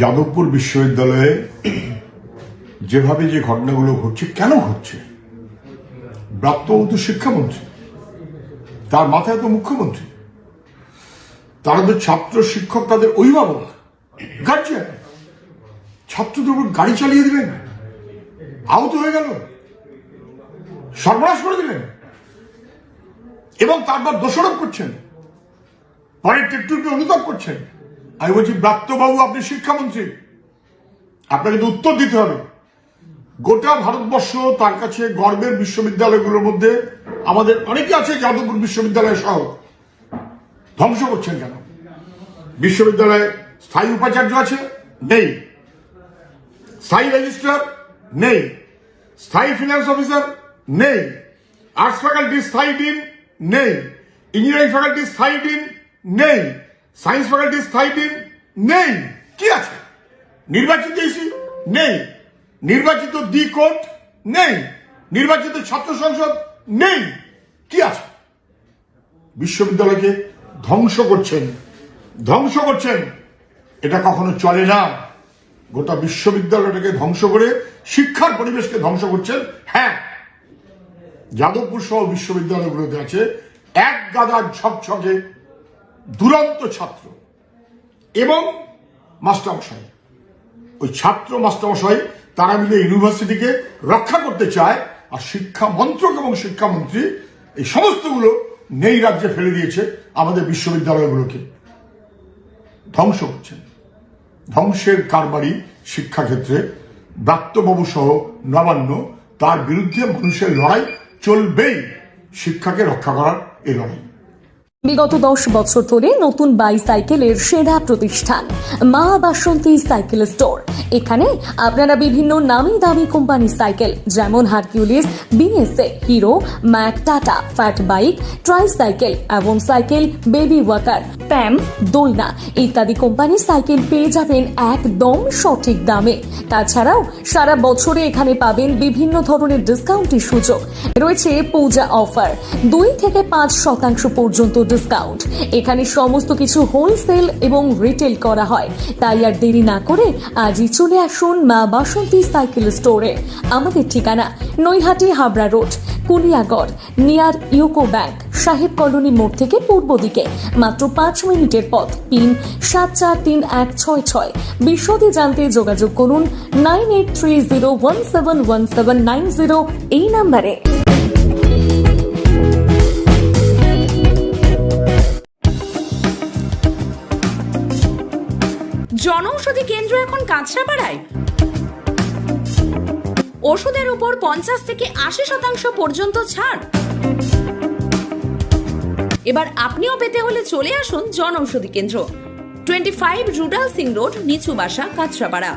যাদবপুর বিশ্ববিদ্যালয়ে যেভাবে যে ঘটনাগুলো ঘটছে, কেন ঘটছে? প্রাপ্তবন্ত শিক্ষামন্ত্রী, তার মাথায় তো মুখ্যমন্ত্রী, তারা তো ছাত্র শিক্ষক, তাদের অভিভাবক গার্জিয়ান ছাত্রদের উপর গাড়ি চালিয়ে দিলেন আহত হয়ে গেল, সর্বনাশ করে দিলেন এবং তারপর দোষারোপ করছেন, পরের টেকটুকে অনুতাপ করছেন। আমি বলছি ব্রাত্যবাবু, আপনি শিক্ষামন্ত্রী। আপনাকে তো উত্তর দিতে হবে। গোটা ভারতবর্ষ তার কাছে গর্বের বিশ্ববিদ্যালয়গুলোর মধ্যে, আমাদের অনেকে আছে যাদবপুর বিশ্ববিদ্যালয় সহ। ধ্বংস করছেন কেন? বিশ্ববিদ্যালয়ে স্থায়ী উপাচার্য আছে? নেই। স্থায়ী রেজিস্ট্রার? নেই। স্থায়ী ফিনান্স অফিসার? নেই। আর্টস ফ্যাকাল্টি স্থায়ী ডিন? নেই। ইঞ্জিনিয়ারিং ফ্যাকাল্টি স্থায়ী ডিন? নেই। সায়েন্স ফ্যাকাল্টি স্থায়ী নেই। কি আছে? নির্বাচিত ইসি নেই। নির্বাচিত দি কোর্ট নেই। নির্বাচিত ছাত্র সংসদ? নেই। কি আছে? বিশ্ববিদ্যালয়কে ধ্বংস করছেন। ধ্বংস করছেন। এটা কখনো চলে না। গোটা বিশ্ববিদ্যালয়টাকে ধ্বংস করে শিক্ষার পরিবেশকে ধ্বংস করছেন। হ্যাঁ। যাদবপুর সহ বিশ্ববিদ্যালয়গুলোতে আছে এক গাদার ঝকঝকে দুরন্ত ছাত্র এবং মাস্টারমশাই। ওই ছাত্র মাস্টারমশাই তারা মিলে ইউনিভার্সিটিকে রক্ষা করতে চায় আর শিক্ষা মন্ত্রক এবং শিক্ষামন্ত্রী এই সমস্তগুলো নেই রাজ্যে ফেলে দিয়েছে আমাদের বিশ্ববিদ্যালয়গুলোকে। ধ্বংস করছেন। ধ্বংসের কারবারি শিক্ষাক্ষেত্রে ব্রাত্যবাবু সহ নবান্ন তার বিরুদ্ধে মানুষের লড়াই চলবেই শিক্ষাকে রক্ষা করার এই লড়াই। বিগত দশ বছর ধরে নতুন বাই বাইসাইকেলের সেরা প্রতিষ্ঠান, মা বাসন্তী সাইকেল স্টোর। এখানে আপনারা বিভিন্ন নামি দামি কোম্পানির সাইকেল, যেমন Hercules BSA Hero, Mach, Tata, fat bike tricycle এবং সাইকেল, বেবি ওয়াকার। প্যাম দোলনা ইত্যাদি কোম্পানির সাইকেল পেয়ে যাবেন একদম সঠিক দামে। তাছাড়াও সারা বছরে এখানে পাবেন বিভিন্ন ধরনের ডিসকাউন্টের সুযোগ। রয়েছে পূজা অফার দুই থেকে পাঁচ শতাংশ পর্যন্ত ডিসকাউন্ট এখানে সমস্ত কিছু হোলসেল এবং রিটেল করা হয়। তাই আর দেরি না করে আজই চলে আসুন মা বাসন্তী সাইকেল স্টোরে আমাদের ঠিকানা Naihati Habra road Kuliagarh near UCO bank সাহেব কলোনি মোড় থেকে পূর্ব দিকে। মাত্র পাঁচ মিনিটের পথ। পিন সাত চার তিন এক ছয় ছয়। বিশদে জানতে যোগাযোগ করুন nine eight three zero one seven one seven nine zero এই নাম্বারে। জনৌষধি কেন্দ্র এখন কাঁচরাপাড়ায়। ওষুধের উপর পঞ্চাশ থেকে আশি শতাংশ পর্যন্ত ছাড়। এবার আপনিও পেতে হলে চলে আসুন Janaushadhi Kendra. Twenty five Rudal Singh road, নিচু বাসা, কাঁচরাপাড়া।